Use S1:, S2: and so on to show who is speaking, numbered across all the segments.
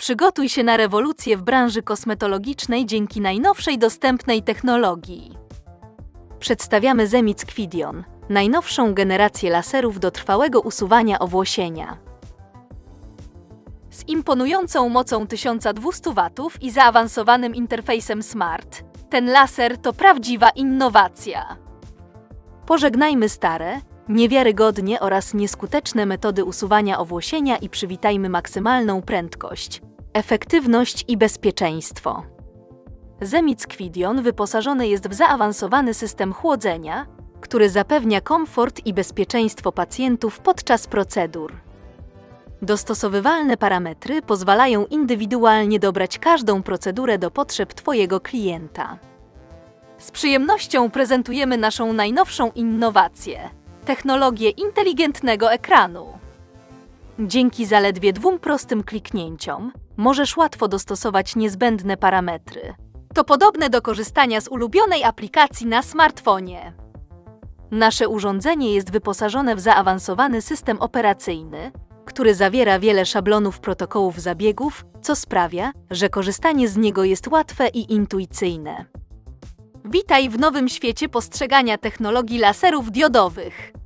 S1: Przygotuj się na rewolucję w branży kosmetologicznej dzięki najnowszej dostępnej technologii. Przedstawiamy Zemic Quidion, najnowszą generację laserów do trwałego usuwania owłosienia. Z imponującą mocą 1200 W i zaawansowanym interfejsem Smart, ten laser to prawdziwa innowacja. Pożegnajmy stare, niewiarygodnie oraz nieskuteczne metody usuwania owłosienia i przywitajmy maksymalną prędkość, efektywność i bezpieczeństwo. Zemic Quidion wyposażony jest w zaawansowany system chłodzenia, który zapewnia komfort i bezpieczeństwo pacjentów podczas procedur. Dostosowywalne parametry pozwalają indywidualnie dobrać każdą procedurę do potrzeb Twojego klienta. Z przyjemnością prezentujemy naszą najnowszą innowację technologię inteligentnego ekranu. Dzięki zaledwie dwóm prostym kliknięciom możesz łatwo dostosować niezbędne parametry. To podobne do korzystania z ulubionej aplikacji na smartfonie. Nasze urządzenie jest wyposażone w zaawansowany system operacyjny, który zawiera wiele szablonów protokołów zabiegów, co sprawia, że korzystanie z niego jest łatwe i intuicyjne. Witaj w nowym świecie postrzegania technologii laserów diodowych.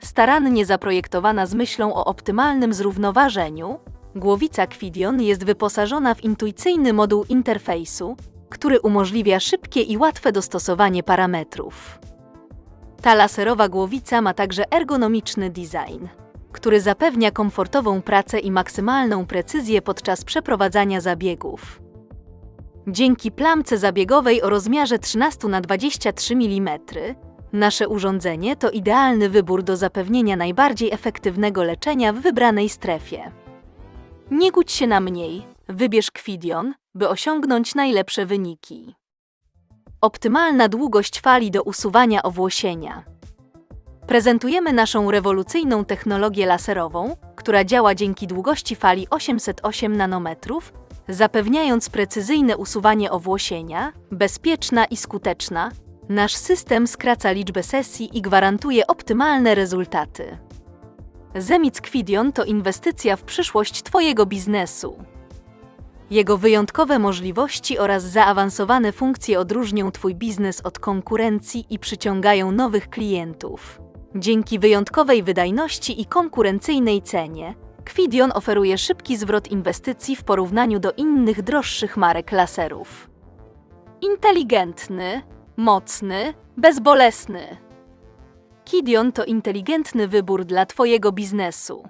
S1: Starannie zaprojektowana z myślą o optymalnym zrównoważeniu, głowica Quidion jest wyposażona w intuicyjny moduł interfejsu, który umożliwia szybkie i łatwe dostosowanie parametrów. Ta laserowa głowica ma także ergonomiczny design, który zapewnia komfortową pracę i maksymalną precyzję podczas przeprowadzania zabiegów. Dzięki plamce zabiegowej o rozmiarze 13 na 23 mm, nasze urządzenie to idealny wybór do zapewnienia najbardziej efektywnego leczenia w wybranej strefie. Nie głódź się na mniej, wybierz Quidion, by osiągnąć najlepsze wyniki. Optymalna długość fali do usuwania owłosienia. Prezentujemy naszą rewolucyjną technologię laserową, która działa dzięki długości fali 808 nanometrów, zapewniając precyzyjne usuwanie owłosienia, bezpieczna i skuteczna. Nasz system skraca liczbę sesji i gwarantuje optymalne rezultaty. Zemic Quidion to inwestycja w przyszłość Twojego biznesu. Jego wyjątkowe możliwości oraz zaawansowane funkcje odróżnią Twój biznes od konkurencji i przyciągają nowych klientów. Dzięki wyjątkowej wydajności i konkurencyjnej cenie, Quidion oferuje szybki zwrot inwestycji w porównaniu do innych droższych marek laserów. Inteligentny, mocny, bezbolesny. Quidion to inteligentny wybór dla Twojego biznesu.